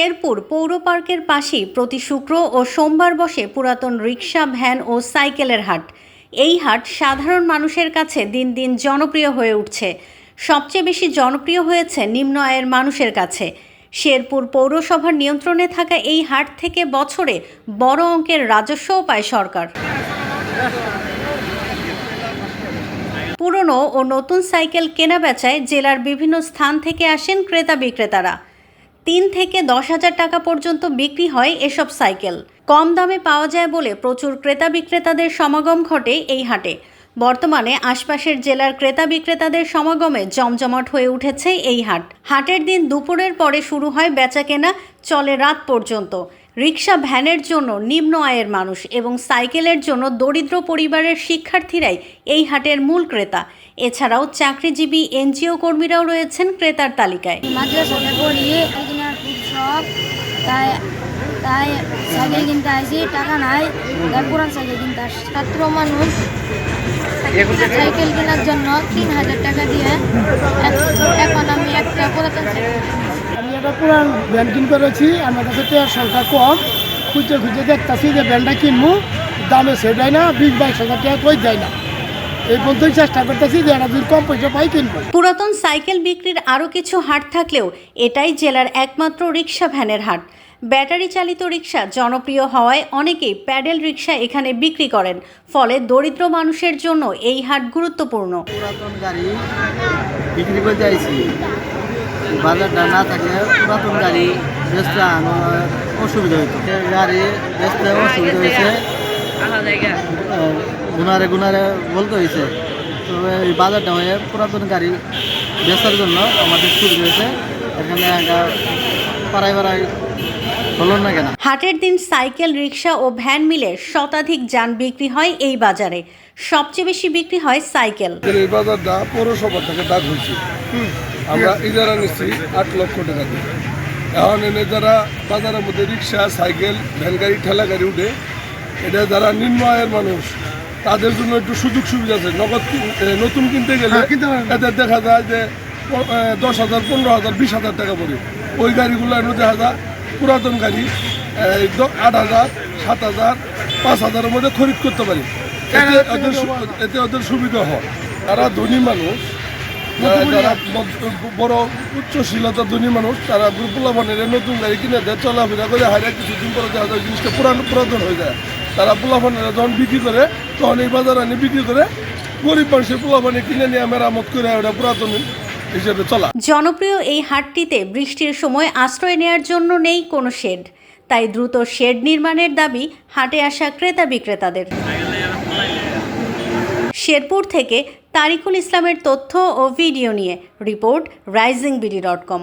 শেরপুর পৌর পার্কের পাশেই প্রতি শুক্র ও সোমবার বসে পুরাতন রিক্সা ভ্যান ও সাইকেলের হাট। এই হাট সাধারণ মানুষের কাছে দিন দিন জনপ্রিয় হয়ে উঠছে। সবচেয়ে বেশি জনপ্রিয় হয়েছে নিম্ন আয়ের মানুষের কাছে। শেরপুর পৌরসভার নিয়ন্ত্রণে থাকা এই হাট থেকে বছরে বড় অঙ্কের রাজস্বও পায় সরকার। পুরনো ও নতুন সাইকেল কেনা বেচায় জেলার বিভিন্ন স্থান থেকে আসেন ক্রেতা বিক্রেতারা। তিন থেকে দশ হাজার টাকা পর্যন্ত বিক্রি হয় এসব সাইকেল। কম দামে পাওয়া যায় বলে প্রচুর ক্রেতা বিক্রেতাদের সমাগম ঘটে এই হাটে। বর্তমানে আশপাশের জেলার ক্রেতা বিক্রেতাদের সমাগমে জমজমাট হয়ে উঠেছে এই হাট। হাটের দিন দুপুরের পরে শুরু হয় বেচাকেনা, চলে রাত পর্যন্ত। রিক্সা ভ্যানের জন্য নিম্ন আয়ের মানুষ এবং সাইকেলের জন্য দরিদ্র পরিবারের শিক্ষার্থীরাই এই হাটের মূল ক্রেতা। এছাড়াও চাকরিজীবী এনজিও কর্মীরাও রয়েছেন ক্রেতার তালিকায়। তাই তাই সাইকেল কিনতে আসি টাকা নাই তাই পুরান সাইকেল কিনতে আসি ছাত্র মানুষ সাইকেল কেনার জন্য তিন হাজার টাকা দিয়ে এক- এখন আমি একটা পুরাতন সাইকেল আমি একটা পুরান ব্যান্ড কিন করেছি আমার কাছে টেয়ার সংখ্যা কম। খুঁজে খুঁজে দেখতেছি যে ব্যান্ডটা কিনবো দামে সেট হয় না বিশ বাইশ হাজার টাকা কই যায় না। চেষ্টা করতেছি যে একটা যদি কম পয়সা পাই কিনবো। পুরাতন সাইকেল বিক্রির আরও কিছু হাট থাকলেও এটাই জেলার একমাত্র রিক্সা ভ্যানের হাট। ব্যাটারি চালিত রিক্সা জনপ্রিয় হওয়ায় অনেকেই প্যাডেল রিক্সা এখানে বিক্রি করেন ফলে দরিদ্র মানুষের জন্য এই হাট গুরুত্বপূর্ণ। পুরাতন গাড়ি বিক্রি করতে আইছি। বাজারটা না থাকলে পুরাতন গাড়ি বেচতে আমার অসুবিধা হইতো। গাড়ি বেচতে অসুবিধা হয়েছে গুনারে গুনারে বলতে হয়েছে তবে এই বাজারটা হয়ে পুরাতন গাড়ি বেচার জন্য আমাদের সুবিধা হয়েছে এখানে একটা পাড়ায় পাড়ায় হলো না। কেন হাটের দিন সাইকেল রিক্সা ও ভ্যান মিলে শতাধিক যান বিক্রি হয় এই বাজারে। সবচেয়ে বেশি বিক্রি হয় সাইকেল। এই বাজারটা পৌরসভা থেকে ডাক হয়েছে। আমরা ইজারা নিচ্ছি আট লক্ষ টাকা দিয়ে। এখন এনে যারা বাজারের মধ্যে রিক্সা সাইকেল ভ্যান গাড়ি ঠেলা গাড়ি উঠে এটা যারা নিম্ন আয়ের মানুষ তাদের জন্য একটু সুযোগ সুবিধা আছে। নগদ নতুন কিনতে গেলে এদের দেখা যায় যে দশ হাজার পনেরো হাজার বিশ হাজার টাকা পড়ে। ওই গাড়িগুলো এনে দেখা যায় পুরাতন গাড়ি আট হাজার সাত হাজার পাঁচ হাজারের মধ্যে খরিদ করতে পারি। এতে ওদের এতে ওদের সুবিধা হয়। তারা ধনী মানুষ বড় উচ্চশীলতা মানুষ, তারা পোলাপানের নতুন কিনে দেয় পরে জিনিসটা হয়ে যায়। তারা যখন বিক্রি করে, তখন এই বাজারে এনে বিক্রি করে, গরিব মানুষের কিনে নিয়ে মেরামত করে পুরাতন হিসেবে চলা। জনপ্রিয় এই হাটটিতে বৃষ্টির সময় আশ্রয় নেয়ার জন্য নেই কোনো শেড। তাই দ্রুত শেড নির্মাণের দাবি হাটে আসা ক্রেতা বিক্রেতাদের। শেরপুর থেকে তারিকুল ইসলামের তথ্য ও ভিডিও নিয়ে report Rising BD dot com.